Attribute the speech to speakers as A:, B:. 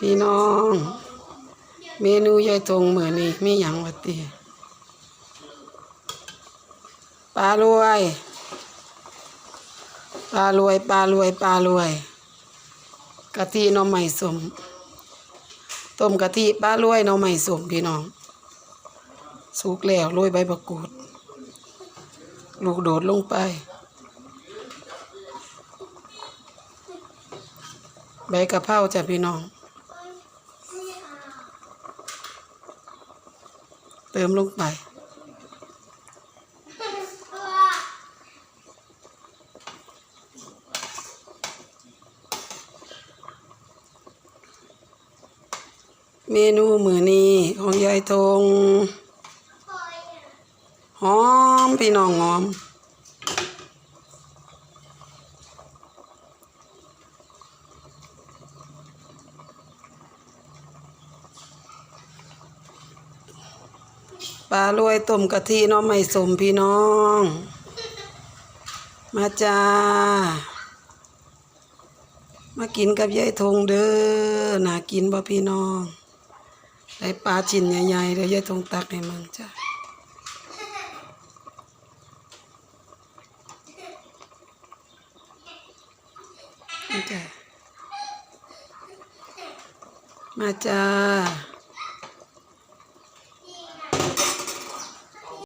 A: พี่น้อง เมนูยายทงเหมือนนี้มีหยังวะตีปลารวยปลารวยปลารวยปลารวยกะทิน่อไม้สมต้มกะทิปลารวยน่อไม้สมพี่น้อง สุกแล้วโรยใบบักกูดลูกโดดลงไป ใบกะเพราจ้ะพี่น้อง เติมลงไป เมนูมือนี้ของยายทงหอมพี่น้องหอม ปลารวยต้มกะทิหน้องไม่สมพี่น้อง มาจ้า มากินกับยายทงเด้อน่ากินบ่พี่น้อง ได้ปลาชิ้นใหญ่ๆเดี๋ยวยายทงตักให้มึงจ้าจ้ามาจ้า